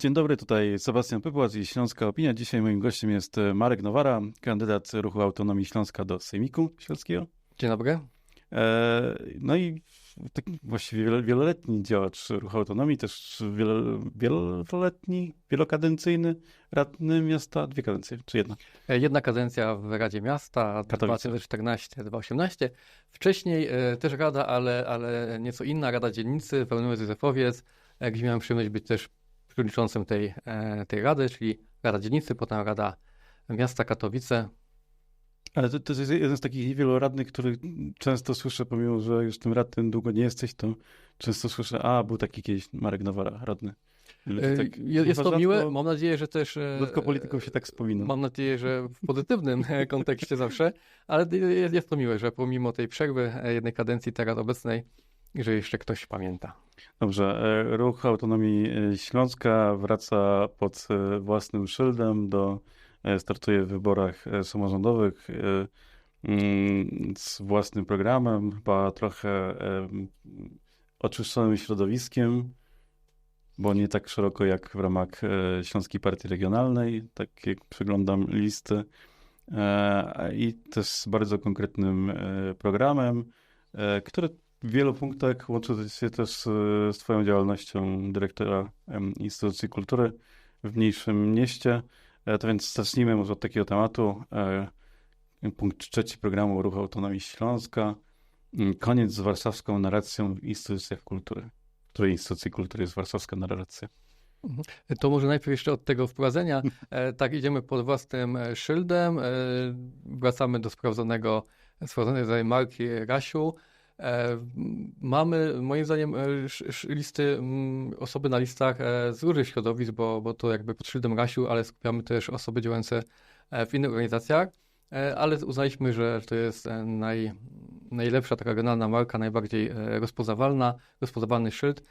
Dzień dobry, tutaj Sebastian Pypłac i Śląska Opinia. Dzisiaj moim gościem jest Marek Nowara, kandydat Ruchu Autonomii Śląska do Sejmiku Śląskiego. Dzień dobry. E, no i taki właściwie wieloletni działacz Ruchu Autonomii, też wieloletni, wielokadencyjny radny miasta. Dwie kadencje, czy jedna? E, jedna kadencja w Radzie Miasta, 2014-2018. Wcześniej e, też Rada, ale, ale nieco inna, Rada Dzielnicy, Pełnowy Józefowiec, gdzie miałem przyjemność być też przewodniczącym tej, tej Rady, czyli Rada Dzielnicy, potem Rada Miasta Katowice, ale to, to jest jeden z takich niewielu radnych, który często słyszę, pomimo że już tym radnym długo nie jesteś, to często słyszę, a był taki kiedyś Marek Nowara, radny. E, tak jest to miłe, mam nadzieję, że też... Rzadko polityką się tak wspomina. Mam nadzieję, że w pozytywnym kontekście zawsze, ale jest, jest to miłe, że pomimo tej przerwy e, jednej kadencji teraz obecnej, że jeszcze ktoś pamięta. Dobrze. E, Ruch Autonomii Śląska wraca pod własnym szyldem do E, startuje w wyborach e, samorządowych e, mm, z własnym programem, chyba trochę oczyszczonym środowiskiem, bo nie tak szeroko jak w ramach Śląskiej Partii Regionalnej, tak jak przeglądam listy, i też z bardzo konkretnym programem, który w wielu punktach łączy się też z Twoją działalnością dyrektora Instytucji Kultury w mniejszym mieście. E, to więc zacznijmy może od takiego tematu. E, punkt trzeci programu Ruch Autonomii Śląska. Mm, koniec z warszawską narracją w instytucjach kultury. W której instytucji kultury jest warszawska narracja? Mhm. To może najpierw jeszcze od tego wprowadzenia. E, tak, idziemy pod własnym szyldem. Wracamy do sprawdzonego, sprawdzonej marki Rasiu. E, mamy, moim zdaniem, e, listy, osoby na listach e, z różnych środowisk, bo, bo to jakby pod szyldem Rasiu, ale skupiamy też osoby działające w innych organizacjach, ale uznaliśmy, że to jest naj, najlepsza taka regionalna marka, najbardziej rozpoznawalna, rozpoznawalny szyld,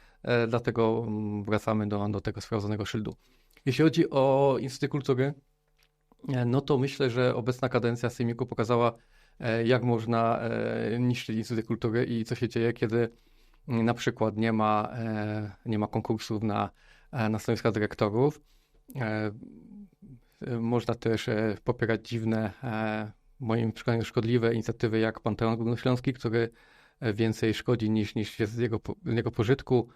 dlatego wracamy do, do tego sprawdzonego szyldu. Jeśli chodzi o Instytut Kultury, no to myślę, że obecna kadencja Sejmiku pokazała, jak można e, niszczyć Instytut Kultury i co się dzieje, kiedy na przykład nie ma, e, nie ma konkursów na, na stanowiska dyrektorów. Można też popierać dziwne, moim przekonaniu szkodliwe inicjatywy jak Panteon Górnośląski, który więcej szkodzi niż, niż jest z jego, jego pożytku.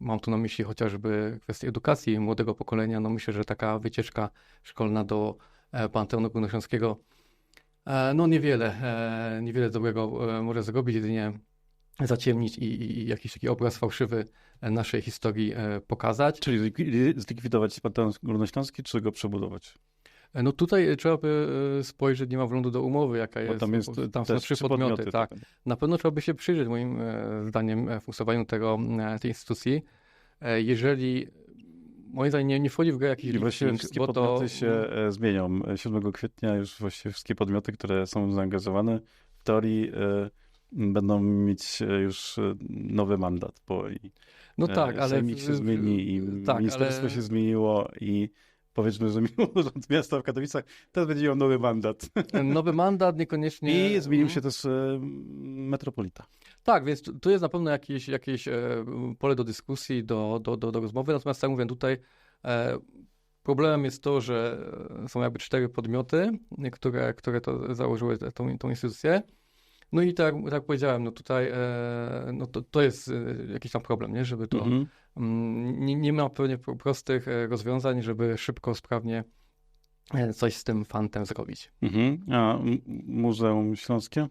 Mam tu na myśli chociażby kwestię edukacji młodego pokolenia. No myślę, że taka wycieczka szkolna do Panteonu Górnośląskiego E, no niewiele, e, niewiele dobrego e, może zrobić, jedynie zaciemnić i, i, jakiś taki obraz fałszywy naszej historii pokazać. Czyli zlikwidować Panteon Górnośląski, czy go przebudować? No tutaj trzeba by spojrzeć, nie ma wglądu do umowy, jaka jest. Bo tam, jest, tam są trzy podmioty, podmioty tak. tak. Na pewno trzeba by się przyjrzeć, moim zdaniem, funkcjonowaniu tego, tej instytucji. Jeżeli moim zdaniem nie, nie wchodzi w grę jakiś właściwie wszystkie bo podmioty to... się e, zmienią. 7 kwietnia już właściwie wszystkie podmioty, które są zaangażowane w teorii e, będą mieć e, już nowy mandat, bo i no tak, ale Sejmik się zmieni i tak, ministerstwo ale... się zmieniło i powiedzmy, że mimo rząd miasta w Katowicach teraz będzie miał nowy mandat. Nowy mandat, niekoniecznie... I zmienił się też metropolita. Tak, więc tu jest na pewno jakieś, jakieś e, pole do dyskusji, do, do, do, do rozmowy. Natomiast tak mówię, tutaj e, problemem jest to, że są jakby cztery podmioty, które, które to założyły tą, tą instytucję. No i tak, tak powiedziałem, no tutaj e, no to, to jest jakiś tam problem, nie? żeby to. Mhm. Mm, nie, nie ma pewnie prostych rozwiązań, żeby szybko, sprawnie coś z tym fantem zrobić. Mhm. A Muzeum Śląskie?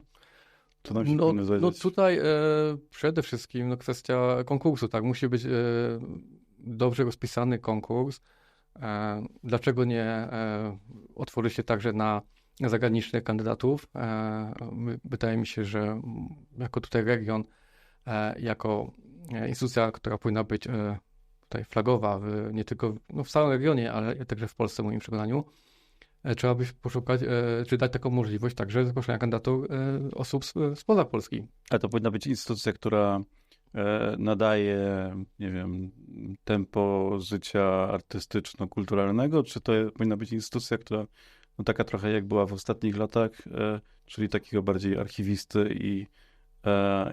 Co nam się no, no tutaj e, przede wszystkim no, kwestia konkursu, tak, musi być e, dobrze rozpisany konkurs. E, dlaczego nie e, otworzy się także na zagranicznych kandydatów? E, wydaje mi się, że jako tutaj region, e, jako instytucja, która powinna być tutaj flagowa, w, nie tylko no, w całym regionie, ale także w Polsce, w moim przekonaniu, trzeba by poszukać, e, czy dać taką możliwość także zgłoszenia kandydatów e, osób spoza Polski. A to powinna być instytucja, która nadaje, nie wiem, tempo życia artystyczno-kulturalnego, czy to powinna być instytucja, która no taka trochę jak była w ostatnich latach, czyli takiego bardziej archiwisty i,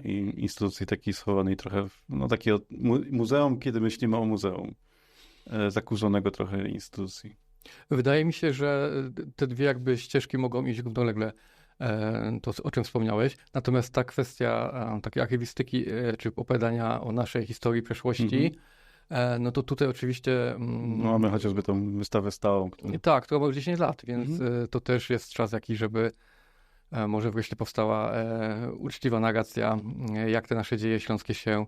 i instytucji takiej schowanej trochę, no takiego muzeum, kiedy myślimy o muzeum. zakurzonego trochę instytucji. Wydaje mi się, że te dwie jakby ścieżki mogą iść równolegle, to o czym wspomniałeś. Natomiast ta kwestia takiej archiwistyki czy opowiadania o naszej historii przeszłości, mm-hmm. no to tutaj oczywiście... Mm, no, mamy chociażby tą wystawę stałą. Którą... Tak, która ma już 10 lat, więc mm-hmm. to też jest czas jakiś, żeby E, może wreszcie powstała e, uczciwa narracja, e, jak te nasze dzieje śląskie się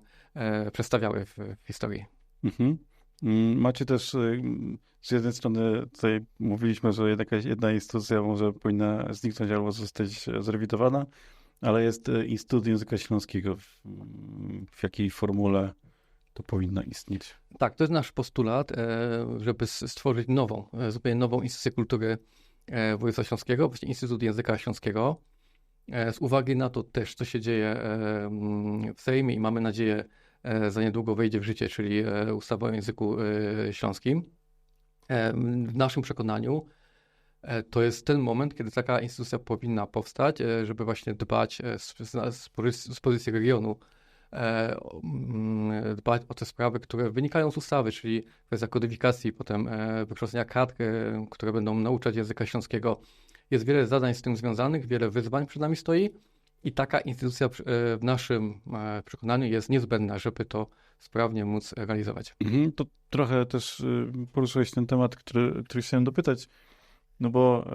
przedstawiały w, w historii. Mhm. Mm, macie też z jednej strony tutaj mówiliśmy, że jakaś jedna instytucja może powinna zniknąć albo zostać zrewidowana, ale jest Instytut Języka Śląskiego. W, w jakiej formule to powinno istnieć? Tak, to jest nasz postulat, żeby stworzyć nową, zupełnie nową instytucję kultury E, województwa śląskiego, właśnie Instytut Języka Śląskiego. E, z uwagi na to też, co się dzieje e, w Sejmie i mamy nadzieję, za niedługo wejdzie w życie, czyli ustawa o języku śląskim. W naszym przekonaniu to jest ten moment, kiedy taka instytucja powinna powstać, żeby właśnie dbać z, pozycji regionu E, dbać o te sprawy, które wynikają z ustawy, czyli kwestia kodyfikacji, potem e, wykształcenia kadr, e, które będą nauczać języka śląskiego. Jest wiele zadań z tym związanych, wiele wyzwań przed nami stoi i taka instytucja w naszym przekonaniu jest niezbędna, żeby to sprawnie móc realizować. Mhm, to trochę też poruszyłeś ten temat, który, który chciałem dopytać. No bo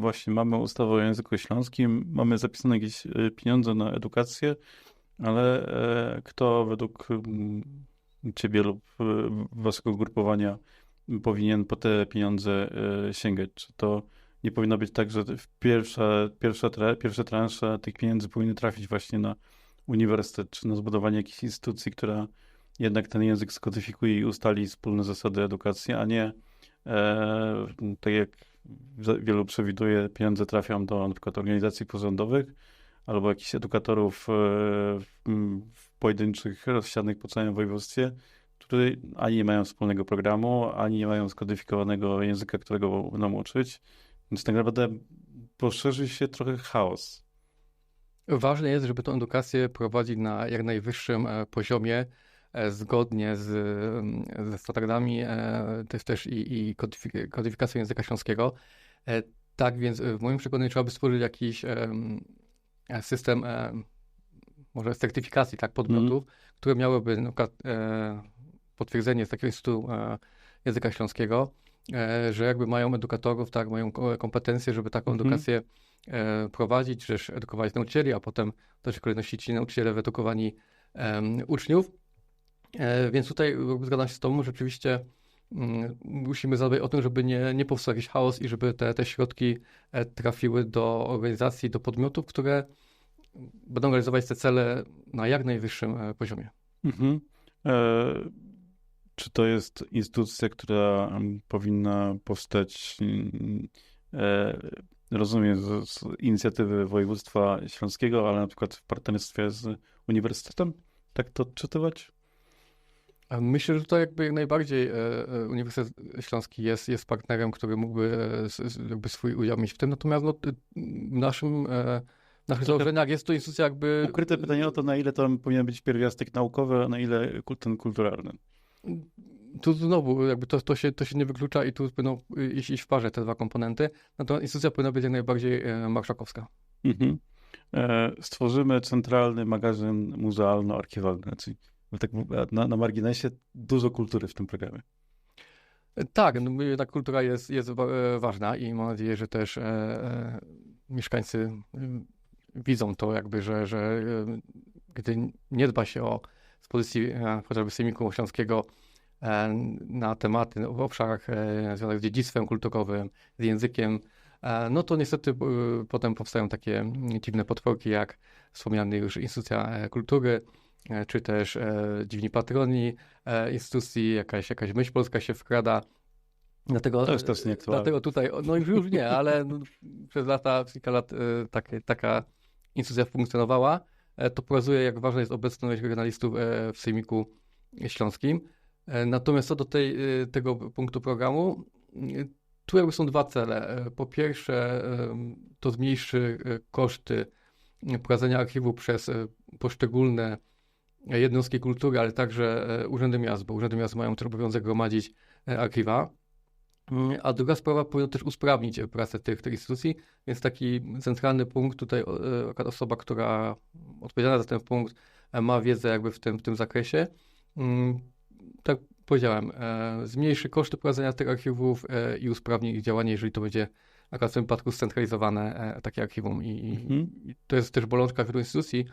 właśnie mamy ustawę o języku śląskim, mamy zapisane jakieś pieniądze na edukację, ale e, kto według ciebie lub e, waszego grupowania powinien po te pieniądze e, sięgać? Czy to nie powinno być tak, że pierwsza, pierwsza, pierwsza transza tych pieniędzy powinny trafić właśnie na uniwersytet, czy na zbudowanie jakiejś instytucji, która jednak ten język skodyfikuje i ustali wspólne zasady edukacji, a nie e, tak jak wielu przewiduje, pieniądze trafią do przykład organizacji pozarządowych, albo jakichś edukatorów e, w pojedynczych, rozsianych po całym województwie, które ani nie mają wspólnego programu, ani nie mają skodyfikowanego języka, którego będą uczyć. Więc tak naprawdę poszerzy się trochę chaos. Ważne jest, żeby tę edukację prowadzić na jak najwyższym e, poziomie, e, zgodnie z, ze standardami to jest też i, i kodyfikacją języka śląskiego. Tak więc w moim przekonaniu trzeba by stworzyć jakiś E, system e, może certyfikacji tak, podmiotów, mm. które miałyby na przykład e, potwierdzenie z takiego Instytutu Języka Śląskiego, że jakby mają edukatorów, tak, mają kompetencje, żeby taką -hmm. edukację prowadzić, że edukować nauczycieli, a potem w dalszej kolejności ci nauczyciele wyedukowani uczniów. Więc tutaj zgadzam się z Tobą, rzeczywiście mm, musimy zadbać o to, żeby nie, nie powstał jakiś chaos i żeby te, te środki trafiły do organizacji, do podmiotów, które będą realizować te cele na jak najwyższym e, poziomie. Mhm. E, czy to jest instytucja, która powinna powstać, e, rozumiem, z, z, inicjatywy województwa śląskiego, ale na przykład w partnerstwie z uniwersytetem? Tak to odczytywać? Myślę, że to jakby jak najbardziej Uniwersytet Śląski jest, jest partnerem, który mógłby jakby swój udział mieć w tym. Natomiast no, naszym na założeniach jest to instytucja jakby... Ukryte pytanie o to, na ile to powinien być pierwiastek naukowy, a na ile ten kulturalny. Tu znowu jakby to, to, się, to się nie wyklucza i tu będą iść, iść w parze te dwa komponenty. Natomiast instytucja powinna być jak najbardziej e, marszałkowska. Mhm. E, stworzymy centralny magazyn muzealno-archiwalny. Czyli tak na, na marginesie dużo kultury w tym programie. Tak, no, jednak kultura jest, jest e, ważna i mam nadzieję, że też e, e, mieszkańcy widzą to jakby, że, że gdy nie dba się o z pozycji chociażby Sejmiku Śląskiego na tematy w obszarach związanych z dziedzictwem kulturowym, z językiem, no to niestety potem powstają takie dziwne potworki jak wspomniany już instytucja kultury, E, czy też e, dziwni patroni e, instytucji, jakaś, jakaś myśl polska się wkrada. Dlatego, to jest też nieaktualne. Dlatego tutaj, no już, już nie, ale no, przez lata, kilka lat tak, taka instytucja funkcjonowała. To pokazuje, jak ważna jest obecność regionalistów w Sejmiku Śląskim. Natomiast co do tej, tego punktu programu, tu jakby są dwa cele. Po pierwsze, to zmniejszy koszty prowadzenia archiwu przez poszczególne jednostki kultury, ale także urzędy miast, bo urzędy miast mają też obowiązek gromadzić archiwa. A druga sprawa, powinno też usprawnić pracę tych, tych instytucji, więc taki centralny punkt, tutaj osoba, która odpowiedzialna za ten punkt, ma wiedzę jakby w tym, w tym zakresie. Mm, tak powiedziałem, zmniejszy koszty prowadzenia tych archiwów i usprawni ich działanie, jeżeli to będzie akurat w tym przypadku scentralizowane e, takie archiwum i, mhm. i to jest też bolączka wielu instytucji,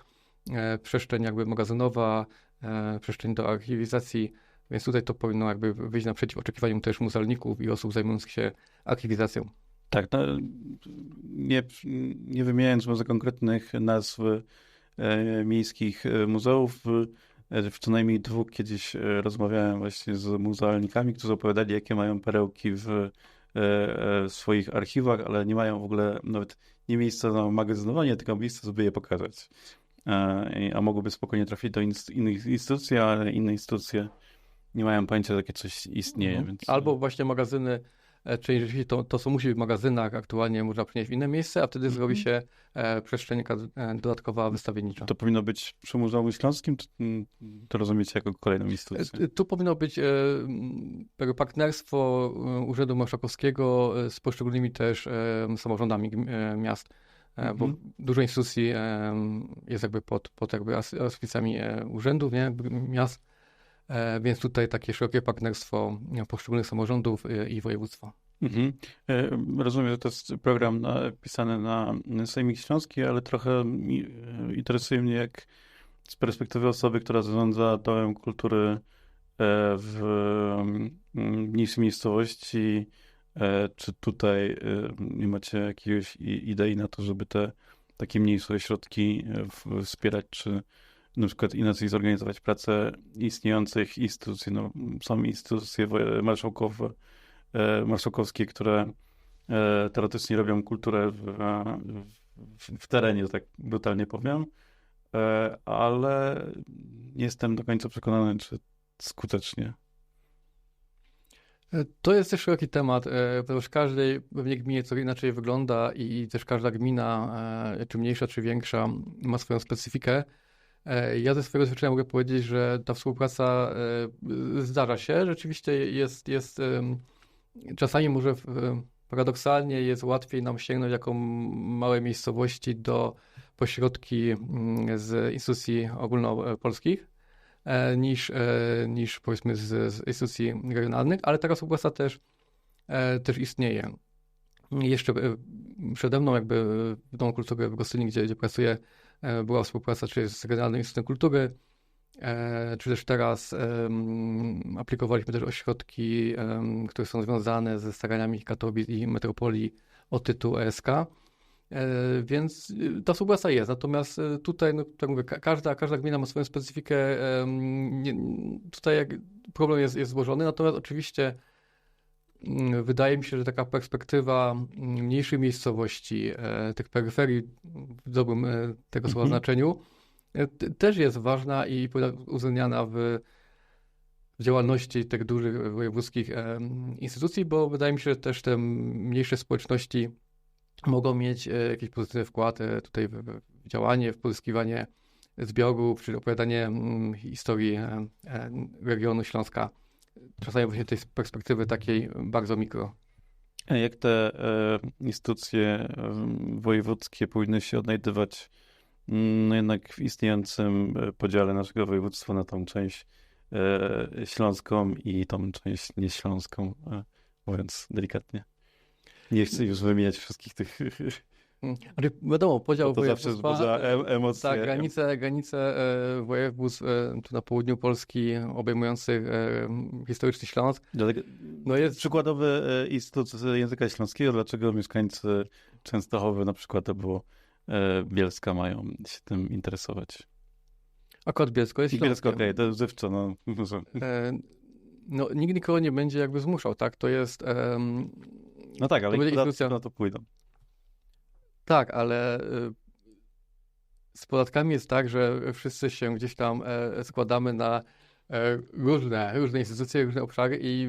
e, przestrzeń jakby magazynowa, e, przestrzeń do archiwizacji, więc tutaj to powinno jakby wyjść naprzeciw oczekiwaniom też muzealników i osób zajmujących się archiwizacją. Tak, no, nie, nie wymieniając może konkretnych nazw e, miejskich muzeów, w co najmniej dwóch kiedyś rozmawiałem właśnie z muzealnikami, którzy opowiadali, jakie mają perełki w E, w swoich archiwach, ale nie mają w ogóle nawet nie miejsca na magazynowanie, tylko miejsca, żeby je pokazać. E, a mogłyby spokojnie trafić do innych instytucji, ale inne instytucje nie mają pojęcia, że takie coś istnieje. Mhm. Więc... Albo właśnie magazyny E, czyli rzeczywiście to, to, co musi być w magazynach, aktualnie można przenieść w inne miejsce, a wtedy -hmm. zrobi się e, przestrzeń e, dodatkowa wystawiennicza. To powinno być przy Muzeum Śląskim, to, mm, to rozumiecie jako kolejną instytucję? Tu powinno być partnerstwo Urzędu Marszałkowskiego z poszczególnymi też samorządami miast, bo mhm. dużo instytucji jest jakby pod, pod jakby auspicjami urzędów, nie, miast, E, więc tutaj takie szerokie partnerstwo poszczególnych samorządów e, i województwa. Mhm. E, rozumiem, że to jest program pisany na Sejmik Śląski, ale trochę interesuje mnie, jak z perspektywy osoby, która zarządza domem kultury w mniejszej miejscowości, czy tutaj macie jakiejś idei na to, żeby te takie mniejsze ośrodki wspierać, czy na przykład inaczej zorganizować pracę istniejących instytucji. No, są instytucje marszałkowe, e, marszałkowskie, które e, teoretycznie robią kulturę w, w, w terenie, tak brutalnie powiem, e, ale nie jestem do końca przekonany, czy skutecznie. To jest też szeroki temat, ponieważ każdej pewnie gminie co inaczej wygląda i też każda gmina, czy mniejsza, czy większa, ma swoją specyfikę. E, ja ze swojego doświadczenia mogę powiedzieć, że ta współpraca e, zdarza się. Rzeczywiście jest, jest czasami może paradoksalnie jest łatwiej nam sięgnąć jako małe miejscowości do pośrodki mm, z instytucji ogólnopolskich e, niż, niż powiedzmy z, z instytucji regionalnych, ale taka współpraca też, też istnieje. Jeszcze przede mną jakby w Domu Kultury w Gostyni, gdzie, gdzie pracuję, była współpraca czy z Regionalnym Instytutem Kultury, e, czy też teraz aplikowaliśmy też ośrodki, um, które są związane ze staraniami Katowic i metropolii o tytuł ESK. E, więc ta współpraca jest. Natomiast tutaj, no, tak mówię, każda, każda gmina ma swoją specyfikę. Tutaj problem jest, jest złożony, natomiast oczywiście wydaje mi się, że taka perspektywa mm, mniejszej miejscowości, e, tych peryferii w dobrym e, tego słowa mhm. znaczeniu, e, też jest ważna i uwzględniana w działalności tych dużych wojewódzkich instytucji, bo wydaje mi się, że też te mniejsze społeczności mogą mieć jakiś pozytywny wkład tutaj w działanie, w pozyskiwanie zbiorów, czy opowiadanie mm, historii regionu Śląska czasami właśnie tej perspektywy takiej bardzo mikro. Jak te e, instytucje e, wojewódzkie powinny się odnajdywać mm, no jednak w istniejącym e, podziale naszego województwa na tą część śląską i tą część nieśląską, mówiąc delikatnie. Nie chcę już wymieniać wszystkich tych. Ale wiadomo, podział to zawsze wzbudza emocje. Tak, granice, granice e, województw e, tu na południu Polski obejmujących e, historyczny Śląsk. No jest... Przykładowy Instytut Języka Śląskiego, dlaczego mieszkańcy Częstochowy na przykład albo Bielska mają się tym interesować? Akurat Bielsko jest Bielsko, okej, okay, to jest żywczo, no. no. Nikt nikogo nie będzie jakby zmuszał, tak? To jest... no tak, ale to instytucja... na to pójdą. Tak, ale y, z podatkami jest tak, że wszyscy się gdzieś tam e, składamy na e, różne, różne instytucje, różne obszary i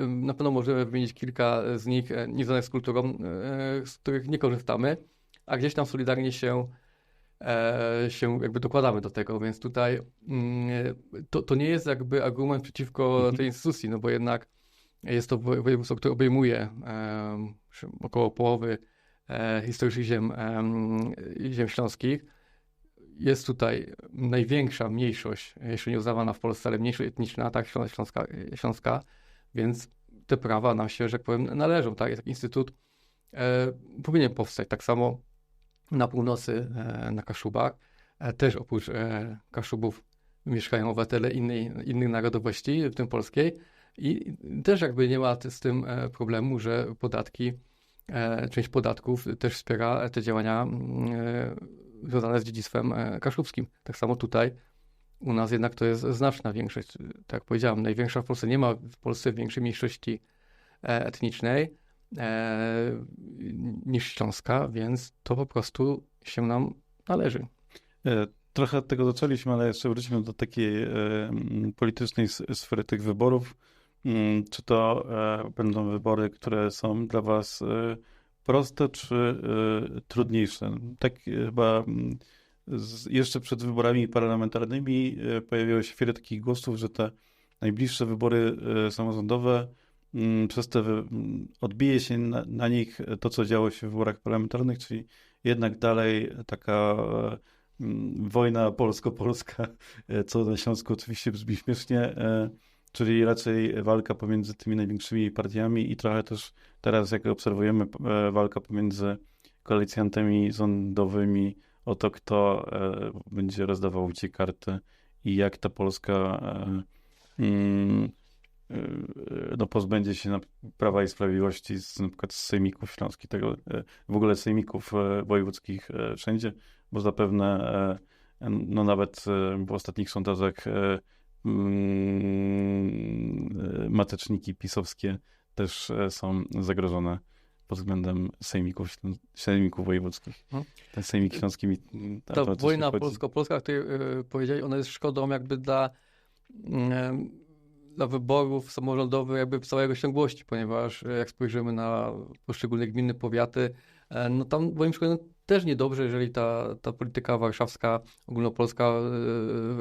y, na pewno możemy wymienić kilka z nich e, niezwiązanych z kulturą, z których nie korzystamy, a gdzieś tam solidarnie się się jakby dokładamy do tego, więc tutaj mm, to, to nie jest jakby argument przeciwko Mhm. tej instytucji, no bo jednak jest to wo- województwo, które obejmuje około połowy historycznych ziem, em, ziem śląskich. Jest tutaj największa mniejszość, jeszcze nie uznawana w Polsce, ale mniejszość etniczna, tak, Ślą- śląska, śląska, więc te prawa nam się, że tak powiem, należą, tak, taki instytut e, powinien powstać. Tak samo na północy, e, na Kaszubach, e, też oprócz e, Kaszubów mieszkają obywatele innej, innych narodowości, w tym polskiej i też jakby nie ma z tym e, problemu, że podatki, e, część podatków też wspiera te działania mm, e, związane z dziedzictwem e, kaszubskim. Tak samo tutaj u nas jednak to jest znaczna większość. Tak jak powiedziałem, największa w Polsce, nie ma w Polsce większej mniejszości e, etnicznej e, niż śląska, więc to po prostu się nam należy. E, Trochę tego zaczęliśmy, ale jeszcze wróćmy do takiej e, politycznej sfery tych wyborów. Mm, Czy to e, będą wybory, które są dla Was e, proste, czy e, trudniejsze? Tak chyba mm, jeszcze przed wyborami parlamentarnymi pojawiło się wiele takich głosów, że te najbliższe wybory samorządowe, mm, przez te odbije się na, na nich to, co działo się w wyborach parlamentarnych, czyli jednak dalej taka wojna polsko-polska, co na Śląsku oczywiście brzmi śmiesznie, czyli raczej walka pomiędzy tymi największymi partiami i trochę też teraz, jak obserwujemy, e, walka pomiędzy koalicjantami rządowymi o to, kto e, będzie rozdawał ci karty i jak ta Polska e, mm, no, pozbędzie się na Prawa i Sprawiedliwości z, na przykład z sejmików śląskich, tego, w ogóle sejmików wojewódzkich wszędzie, bo zapewne no nawet w ostatnich sondażach mateczniki pisowskie też e, są zagrożone pod względem sejmików, sejmików wojewódzkich. No. Ten sejmik śląski mi mm, Ta wojna polsko-polska, o której e, powiedzieli, ona jest szkodą jakby dla, mm, dla wyborów samorządowych jakby całej rozciągłości, ponieważ e, jak spojrzymy na poszczególne gminy, powiaty, e, no tam moim zdaniem też niedobrze, jeżeli ta, ta polityka warszawska, ogólnopolska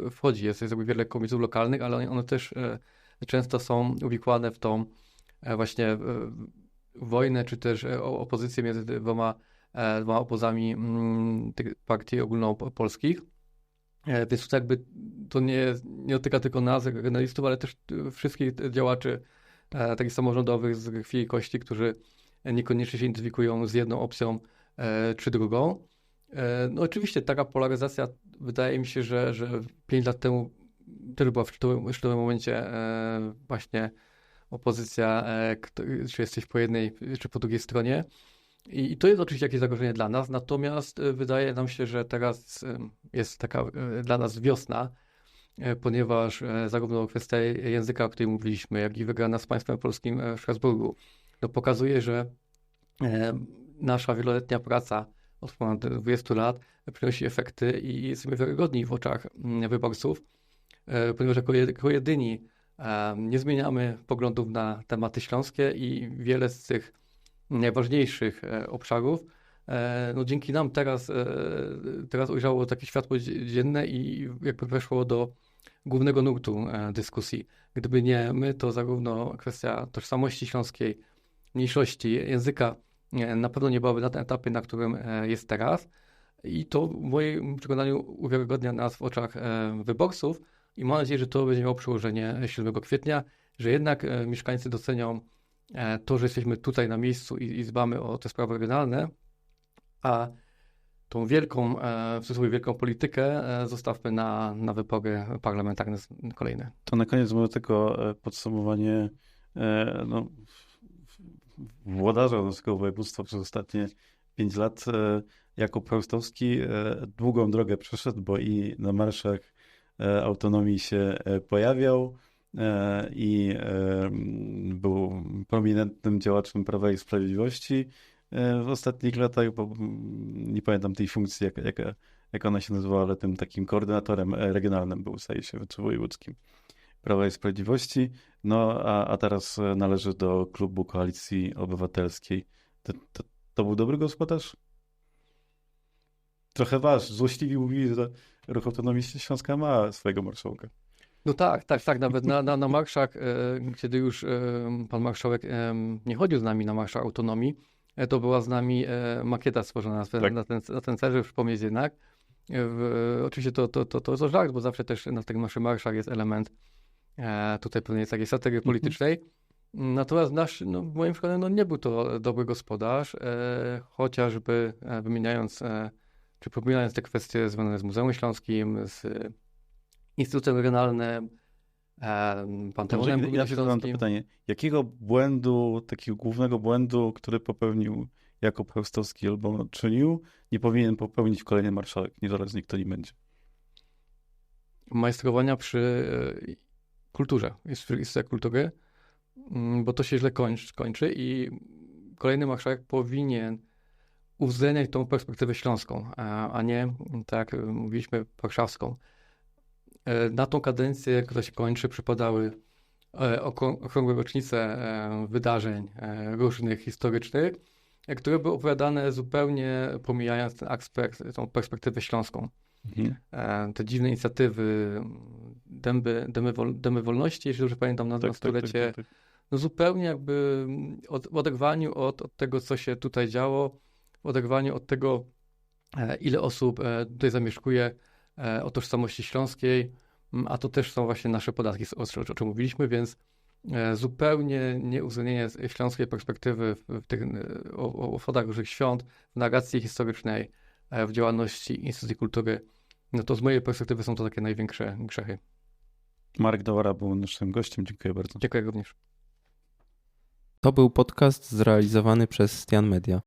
e, wchodzi. Jest, jest jakby wiele komisów lokalnych, ale one, one też e, często są uwikłane w tą e, właśnie e, wojnę, czy też e, opozycję między dwoma e, dwoma obozami mm, tych partii ogólnopolskich. E, Więc tutaj jakby to nie, nie dotyka tylko nas, regionalistów, ale też e, wszystkich działaczy e, takich samorządowych z krwi i kości, którzy niekoniecznie się identyfikują z jedną opcją e, czy drugą. E, No oczywiście taka polaryzacja wydaje mi się, że, że 5 lat temu też była w szczytowym, szczytowym momencie e, właśnie opozycja, czy jesteś po jednej, czy po drugiej stronie. I to jest oczywiście jakieś zagrożenie dla nas, natomiast wydaje nam się, że teraz jest taka dla nas wiosna, ponieważ zarówno kwestia języka, o której mówiliśmy, jak i wygrana z państwem polskim w Strasburgu, no pokazuje, że e, nasza wieloletnia praca od ponad 20 lat przynosi efekty i jesteśmy wiarygodni w oczach mm, wyborców, e, ponieważ jako jedy- jako jedyni e, nie zmieniamy poglądów na tematy śląskie i wiele z tych najważniejszych obszarów. No dzięki nam teraz, teraz ujrzało takie światło dzie- dzienne i jakby weszło do głównego nurtu dyskusji. Gdyby nie my, to zarówno kwestia tożsamości śląskiej, mniejszości, języka e, na pewno nie byłaby na tym etapie, na którym e, jest teraz. I to w moim przekonaniu uwiarygodnia nas w oczach e, wyborców i mam nadzieję, że to będzie miało przełożenie 7 kwietnia, że jednak mieszkańcy docenią to, że jesteśmy tutaj na miejscu i, i dbamy o te sprawy regionalne, a tą wielką, w cudzysłowie wielką politykę zostawmy na, na wybory parlamentarne kolejne. To na koniec może tylko podsumowanie no, włodarza naszego województwa przez ostatnie pięć lat. e, Jakub Chełstowski e, długą drogę przeszedł, bo i na marszach e, autonomii się pojawiał i był prominentnym działaczem Prawa i Sprawiedliwości w ostatnich latach, bo nie pamiętam tej funkcji, jak, jak, jak ona się nazywała, ale tym takim koordynatorem regionalnym był, zdaje się, wojewódzkim. Prawa i Sprawiedliwości, no a, a teraz e, należy do klubu Koalicji Obywatelskiej. To, to, to był dobry gospodarz? trochę wasz. Złośliwi mówili, że Ruch Autonomii Śląska ma swojego marszałka. No tak, tak, tak. Nawet na, na, na marszach, e, kiedy już e, pan marszałek e, nie chodził z nami na marszach autonomii, e, to była z nami e, makieta stworzona na, Tak. na, ten, na ten cel, żeby przypomnieć jednak. Oczywiście to, to, to, to jest żart, bo zawsze też na tych naszych marszach jest element tutaj pewnej takiej strategii politycznej. Natomiast nasz, no, w moim przekonaniu no, nie był to dobry gospodarz, e, chociażby e, wymieniając, e, czy przypominając te kwestie związane z Muzeum Śląskim, z Instytutem Regionalnym, e, Panteonem ja- ja zadam to pytanie. Jakiego błędu, takiego głównego błędu, który popełnił Jakub Chełstowski albo czynił, nie powinien popełnić kolejny marszałek, niezależnie kto nim będzie? Majstrowania przy kulturze, instytucja kultury, mm, bo to się źle kończy, kończy i kolejny marszałek powinien uwzględniać tą perspektywę śląską, a a nie, tak jak mówiliśmy, warszawską. E, Na tą kadencję, która się kończy, przypadały e, okrą- okrągłe rocznice e, wydarzeń różnych historycznych, które były opowiadane zupełnie pomijając ten aspekt, tą perspektywę śląską Mhm. te dziwne inicjatywy, dęby, dęby, wol, dęby wolności, jeśli dobrze pamiętam, na, na stulecie, tak. no zupełnie jakby od, w oderwaniu od, od tego, co się tutaj działo, w oderwaniu od tego, e, ile osób e, tutaj zamieszkuje, e, o tożsamości śląskiej, a to też są właśnie nasze podatki, o, o czym mówiliśmy, więc zupełnie nieuwzględnienie śląskiej perspektywy w, tych, obchodach różnych świąt, w narracji historycznej, w działalności instytucji kultury, no to z mojej perspektywy są to takie największe grzechy. Marek Dawara był naszym gościem. Dziękuję bardzo. Dziękuję również. To był podcast zrealizowany przez Stian Media.